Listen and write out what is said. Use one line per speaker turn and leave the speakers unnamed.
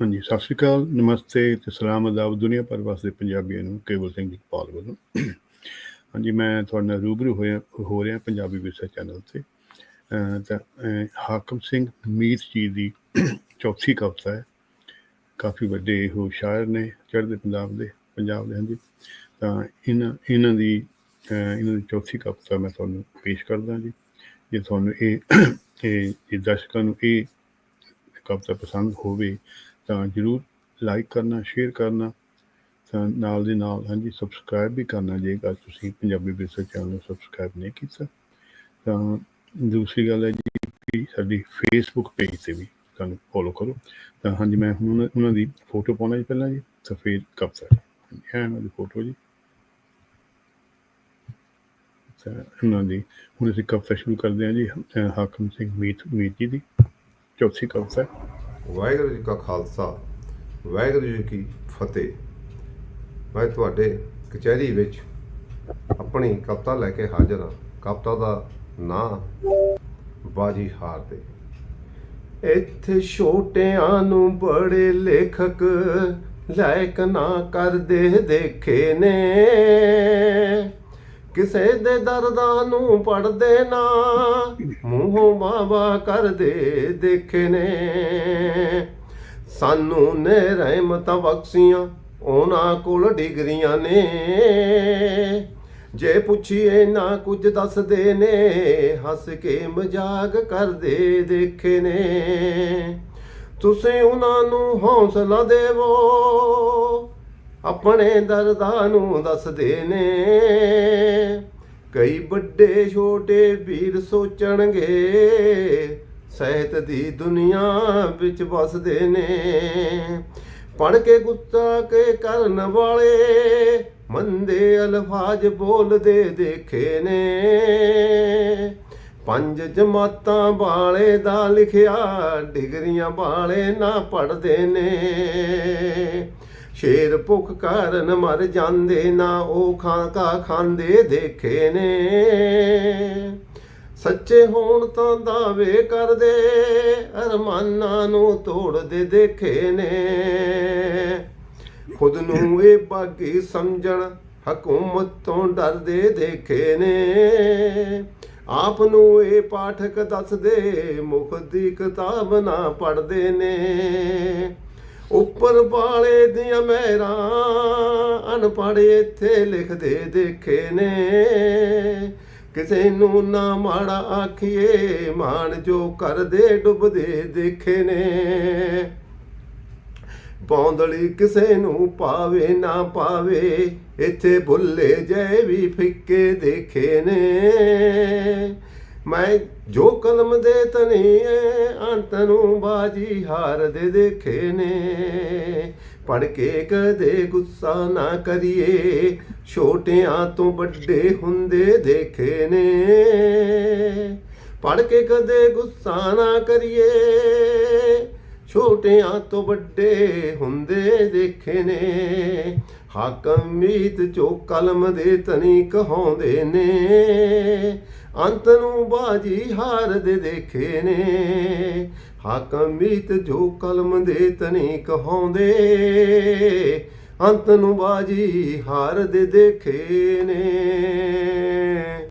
ਹਾਂਜੀ, ਸਤਿ ਸ਼੍ਰੀ ਅਕਾਲ, ਨਮਸਤੇ ਤੇ ਸਲਾਮ ਅਦਾਬ ਦੁਨੀਆ ਭਰ ਵਸਦੇ ਪੰਜਾਬੀਆਂ ਨੂੰ, ਕੇਵਲ ਸਿੰਘ ਪਾਲ ਵੱਲੋਂ। ਹਾਂਜੀ, ਮੈਂ ਤੁਹਾਡੇ ਨਾਲ ਰੂਬਰੂ ਹੋਇਆ, ਹੋ ਰਿਹਾ ਪੰਜਾਬੀ ਵਿਸ਼ਾ ਚੈਨਲ ਤੇ। ਤਾਂ ਹਾਕਮ ਸਿੰਘ ਮੀਤ ਜੀ ਦੀ ਚੌਥੀ ਕਵਿਤਾ ਹੈ। ਕਾਫੀ ਵੱਡੇ ਹੋ ਸ਼ਾਇਰ ਨੇ, ਚੜ੍ਹਦੇ ਪੰਜਾਬ ਦੇ ਪੰਜਾਬ ਦੇ, ਹਾਂਜੀ। ਤਾਂ ਇਹਨਾਂ ਇਹਨਾਂ ਦੀ ਇਹਨਾਂ ਦੀ ਚੌਥੀ ਕਵਿਤਾ ਮੈਂ ਤੁਹਾਨੂੰ ਪੇਸ਼ ਕਰਦਾ ਜੀ। ਜੇ ਤੁਹਾਨੂੰ ਇਹ ਇਹ ਦਰਸ਼ਕਾਂ ਨੂੰ ਇਹ ਕਵਿਤਾ ਪਸੰਦ ਹੋਵੇ ਤਾਂ ਜਰੂਰ ਲਾਈਕ ਕਰਨਾ ਸ਼ੇਅਰ ਕਰਨਾ ਤਾਂ ਨਾਲ ਦੇ ਨਾਲ ਹਾਂਜੀ ਸਬਸਕ੍ਰਾਈਬ ਵੀ ਕਰਨਾ ਜੇਕਰ ਤੁਸੀਂ ਪੰਜਾਬੀ ਵਿਰਸਾ ਚੈਨਲ ਨੂੰ ਸਬਸਕ੍ਰਾਈਬ ਨਹੀਂ ਕੀਤਾ। ਤਾਂ ਦੂਸਰੀ ਗੱਲ ਹੈ ਜੀ ਕਿ ਸਾਡੀ ਫੇਸਬੁੱਕ ਪੇਜ ਤੇ ਵੀ ਸਾਨੂੰ ਫੋਲੋ ਕਰੋ। ਤਾਂ ਹਾਂਜੀ ਮੈਂ ਹੁਣ ਉਹਨਾਂ- ਦੀ ਫੋਟੋ ਪਾਉਣਾ ਜੀ ਪਹਿਲਾਂ ਜੀ ਤਾਂ ਫਿਰ ਕਵਿਤਾ। ਹਾਂਜੀ, ਇਹ ਉਹਨਾਂ ਦੀ ਫੋਟੋ ਜੀ। ਉਹਨਾਂ ਦੀ। ਹੁਣ ਅਸੀਂ ਕਵਿਤਾ ਸ਼ੁਰੂ ਕਰਦੇ ਹਾਂ ਜੀ। ਹਾਕਮ ਸਿੰਘ ਮੀਤ ਮੀਤ ਜੀ ਦੀ ਚੌਥੀ ਕਵਿਤਾ
ਵਾਹਿਗੁਰੂ ਜੀ ਕਾ ਖਾਲਸਾ, ਵਾਹਿਗੁਰੂ ਜੀ ਕੀ ਫਤਿਹ। ਮੈਂ ਤੁਹਾਡੇ ਕਚਹਿਰੀ ਵਿੱਚ ਆਪਣੀ ਕਵਿਤਾ ਲੈ ਕੇ ਹਾਜ਼ਰ ਹਾਂ। ਕਵਿਤਾ ਦਾ ਨਾਂ, ਬਾਜੀ ਹਾਰ ਦੇ। ਇੱਥੇ ਛੋਟਿਆਂ ਨੂੰ ਬੜੇ ਲੇਖਕ ਲਾਇਕ ਨਾ ਕਰਦੇ ਦੇਖੇ ਨੇ। ਕਿਸੇ ਦੇ ਦਰਦਾਂ ਨੂੰ ਪੜਦੇ ਨਾ। ਮੂੰਹੋਂ ਬਾਵਾ ਕਰਦੇ ਦੇਖੇ ਨੇ। ਸਾਨੂੰ ਨੇ ਰਹਿਮਤਾਂ ਬਖਸ਼ੀਆਂ, ਉਹਨਾਂ ਕੋਲ ਡਿਗਰੀਆਂ ਨੇ। ਜੇ ਪੁੱਛੀਏ ਨਾ ਕੁਝ ਦੱਸਦੇ ਨੇ, ਹੱਸ ਕੇ ਮਜ਼ਾਕ ਕਰਦੇ ਦੇਖੇ ਨੇ। ਤੁਸੀਂ ਉਹਨਾਂ ਨੂੰ ਹੌਸਲਾ ਦੇਵੋ, ਆਪਣੇ ਦਰਦਾਂ ਨੂੰ ਦੱਸਦੇ ਨੇ। ਕਈ ਵੱਡੇ ਛੋਟੇ ਵੀਰ ਸੋਚਣਗੇ, ਸਹਿਤ ਦੀ ਦੁਨੀਆ ਵਿੱਚ ਵਸਦੇ ਨੇ। ਪੜ ਕੇ ਗੁੱਸਾ ਕੇ ਕਰਨ ਵਾਲੇ, ਮੰਦੇ ਅਲਫਾਜ਼ ਬੋਲਦੇ ਦੇਖੇ ਨੇ। ਪੰਜ ਜਮਾਤਾਂ ਵਾਲੇ ਦਾ ਲਿਖਿਆ, ਡਿਗਰੀਆਂ ਵਾਲੇ ਨਾ ਪੜਦੇ ਨੇ। ਸ਼ੇਰ ਭੁੱਖ ਕਾਰਨ ਮਰ ਜਾਂਦੇ ਨਾ ਉਹ ਖਾਂ ਕਾ ਖਾਂਦੇ ਦੇਖੇ ਨੇ। ਸੱਚੇ ਹੋਣ ਤਾਂ ਦਾਅਵੇ ਕਰਦੇ, ਅਰਮਾਨਾਂ ਨੂੰ ਤੋੜਦੇ ਦੇਖੇ ਨੇ। ਖੁਦ ਨੂੰ ਇਹ ਬਾਗੀ ਸਮਝਣ, ਹਕੂਮਤ ਤੋਂ ਡਰਦੇ ਦੇਖੇ ਨੇ। ਆਪ ਨੂੰ ਇਹ ਪਾਠਕ ਦੱਸਦੇ, ਮੁਖ ਦੀ ਕਿਤਾਬ ਨਾ ਪੜਦੇ ਨੇ। ਉੱਪਰ ਵਾਲੇ ਦੀਆਂ ਮਹਿਰਾਂ, ਅਨਪੜ੍ਹ ਇੱਥੇ ਲਿਖਦੇ ਦੇਖੇ ਨੇ। ਕਿਸੇ ਨੂੰ ਨਾ ਮਾੜਾ ਆਖੀਏ, ਮਾਣ ਜੋ ਕਰਦੇ ਡੁੱਬਦੇ ਦੇਖੇ ਨੇ। ਬੌਂਦਲੀ ਕਿਸੇ ਨੂੰ ਪਾਵੇ ਨਾ ਪਾਵੇ, ਇੱਥੇ ਭੁੱਲੇ ਜੈ ਵੀ ਫਿੱਕੇ ਦੇਖੇ ਨੇ। ਮੈਂ ਜੋ ਕਲਮ ਦੇ ਤਨੀ ਅੰਤ ਨੂੰ ਬਾਜੀ ਹਾਰ ਦੇ ਦੇਖੇ ਨੇ। ਪੜ ਕੇ ਕਦੇ ਗੁੱਸਾ ਨਾ ਕਰੀਏ, ਛੋਟਿਆਂ ਤੋਂ ਵੱਡੇ ਹੁੰਦੇ ਦੇਖੇ ਨੇ। ਪੜ ਕੇ ਕਦੇ ਗੁੱਸਾ ਨਾ ਕਰੀਏ, ਛੋਟਿਆਂ ਤੋਂ ਵੱਡੇ ਹੁੰਦੇ ਦੇਖੇ ਨੇ। ਹਾਕਮ ਮੀਤ ਜੋ ਕਲਮ ਦੇ ਤਨੀ ਕਹਾਉਂਦੇ ਨੇ। ਅੰਤ ਨੂੰ ਬਾਜੀ ਹਾਰ ਦੇ ਦੇਖੇ ਨੇ। ਹਾਕਮ ਮੀਤ ਜੋ ਕਲਮ ਦੇ ਤਨੀ ਕਹਾਉਂਦੇ ਅੰਤ ਨੂੰ ਬਾਜੀ ਹਾਰ ਦੇ ਦੇਖੇ ਨੇ।